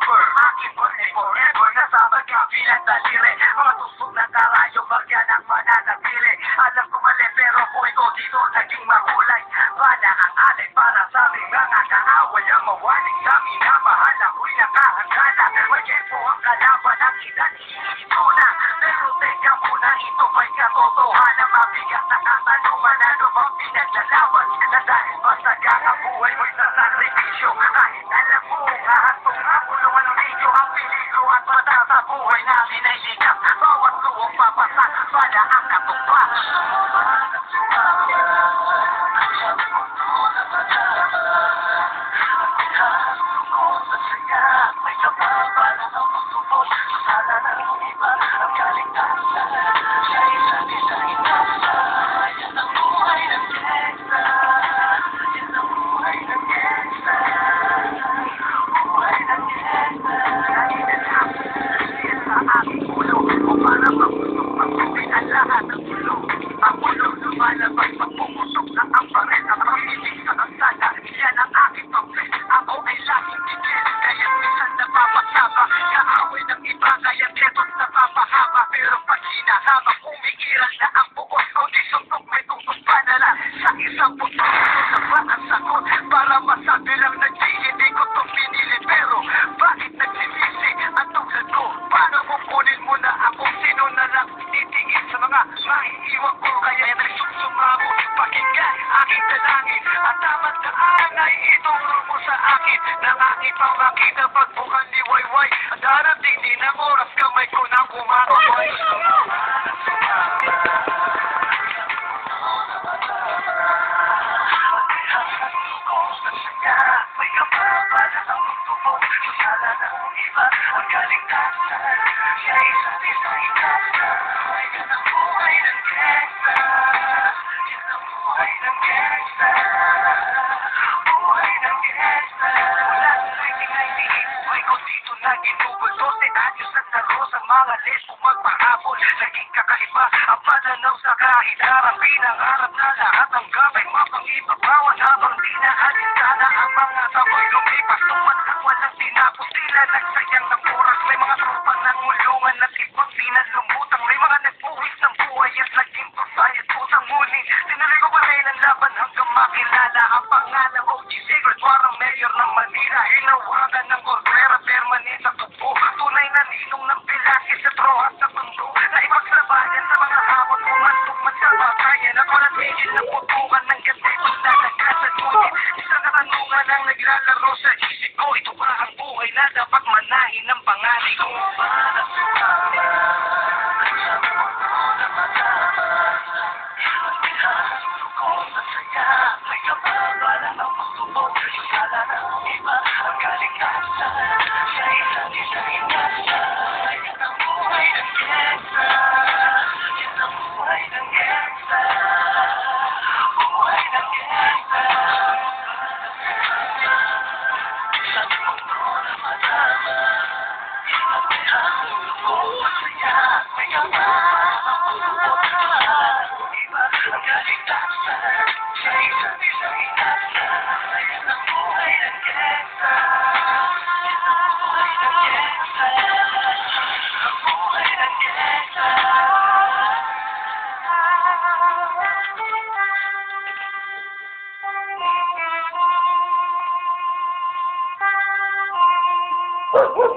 Forever, forever, nasa magkabilang daliri dito naging mahulay Bala ang alay para sa aming mga kaaway. Ang mawaling sa amin na mahal Ako'y nakahangala May po ang kalaban ang kinanihinito na. Pero teka muna ito may katotohanan? Mabigat na katanungan Ano bang pinaglalaban? Na dahil masaga ang buhay mo'y ang buos ko Di suntok may tutok panala Sa isang puto Sa ba ang Para masabi lang na di Hindi ko to pinili. Pero bakit nagsisisi Ang tulad ko? Paano mo kunin mo na ako Sino na lang titingin sa mga Maiiwan ko? Kaya nagsusumamo Pakinggan aking dalangin. At tamang daan ay ituro mo sa akin Nang aking pamakita Pagbukan ni Wayway. Darating din ang oras Kamay ko na kumakaway Susala ng iba Ang kaligtasan Sa isa't isa ikasa Yan ang buhay ng gangsta Yan ang buhay ng gangsta Buhay ng gangsta Mula sa 1998 Buhay ko dito na ginugulo Tenanyos at laro sa mga leso Magpahabol Naging kakaiba Ang pananaw sa kahit harap Pinangarap na lahat ng gabay Mapangibabawan Sila nagsayang ng oras. May mga tropa ng ulungan At ibang sinalumutang May mga nagpuwis ng buhay At naging pasayat Pusang muli Tinuloy ko pa rin ang laban Hanggang makilala Ang pangalan OG Secret Parang mayor ng Manila. Hinawagan ng Cordera Permanent sa tubo. Tunay na ninong ng Pilaki Sa trohat sa mundo Na ipaglabayan sa mga hamon Pumantok man sa batayan At walang tigil na putukan ng ganda Pagdadagat sa ngunit Isang katanungan ang naglalaro sa isip ko. Ito ba na dapat manahin ng pangalan ko? Ang gusto mo Susala ng iba Ang kaligtasan Sa Galing Stop!